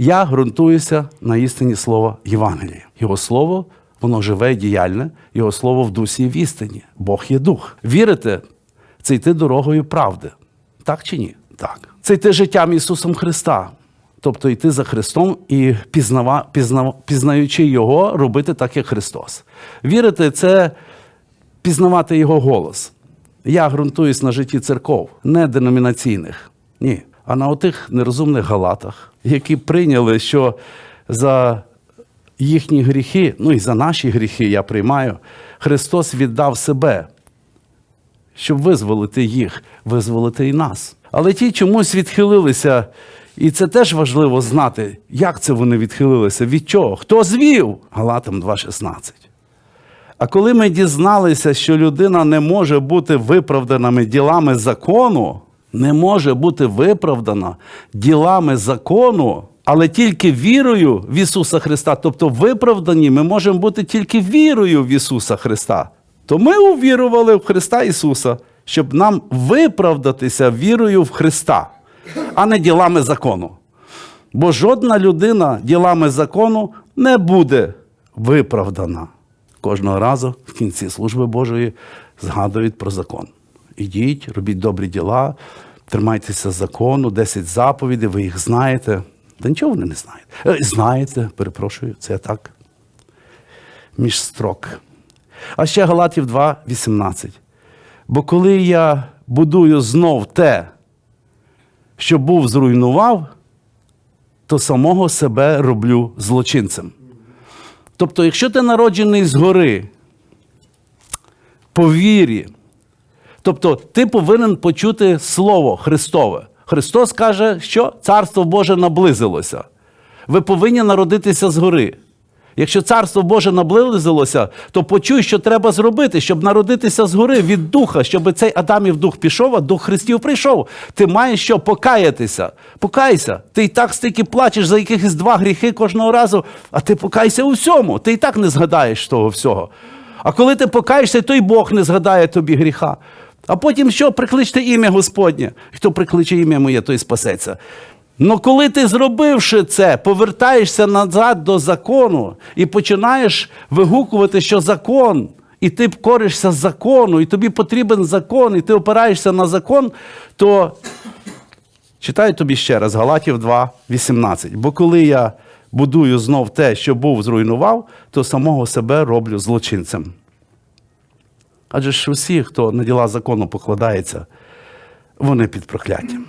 Я ґрунтуюся на істині слова Євангелія. Його слово, воно живе і діяльне, його слово в дусі і в істині. Бог є дух. Вірите, це йти дорогою правди. Так чи ні? Так. Це йти життям Ісусом Христа. Тобто йти за Христом і пізнава, пізнав, пізнаючи Його, робити так, як Христос. Вірити це пізнавати Його голос. Я ґрунтуюсь на житті церков, не деномінаційних, ні, а на отих нерозумних галатах, які прийняли, що за їхні гріхи, ну і за наші гріхи я приймаю, Христос віддав себе, щоб визволити їх, визволити і нас. Але ті чомусь відхилилися, і це теж важливо знати, як це вони відхилилися, від чого, хто звів? Галатам 2,16. А коли ми дізналися, що людина не може бути виправданими ділами закону, не може бути виправдана ділами закону, але тільки вірою в Ісуса Христа, тобто виправдані, ми можемо бути тільки вірою в Ісуса Христа. То ми увірували в Христа Ісуса, щоб нам виправдатися вірою в Христа, а не ділами закону. Бо жодна людина ділами закону не буде виправдана. Кожного разу в кінці служби Божої згадують про закон. Ідіть, робіть добрі діла, тримайтеся закону, 10 заповідей, ви їх знаєте. Та нічого вони не знаєте. Знаєте, перепрошую, це так. Між строк. А ще Галатів 2,18. Бо коли я будую знов те, що був зруйнував, то самого себе роблю злочинцем. Тобто, якщо ти народжений згори, по вірі, тобто ти повинен почути Слово Христове. Христос каже, що Царство Боже наблизилося. Ви повинні народитися згори. Якщо Царство Боже наблизилося, то почуй, що треба зробити, щоб народитися згори від духа, щоб цей Адамів дух пішов, а дух Христів прийшов. Ти маєш що покаятися. Покайся. Ти і так стільки плачеш за якихось два гріхи кожного разу, а ти покайся у всьому. Ти і так не згадаєш того всього. А коли ти покаєшся, то й Бог не згадає тобі гріха. А потім що? Прикличте ім'я Господнє. Хто прикличе ім'я моє, той спасеться. Ну, коли ти зробивши це, повертаєшся назад до закону і починаєш вигукувати, що закон, і ти коришся закону, і тобі потрібен закон, і ти опираєшся на закон, то читаю тобі ще раз Галатів 2, 18. Бо коли я будую знов те, що був зруйнував, то самого себе роблю злочинцем. Адже ж усі, хто на діла закону покладається, вони під прокляттям.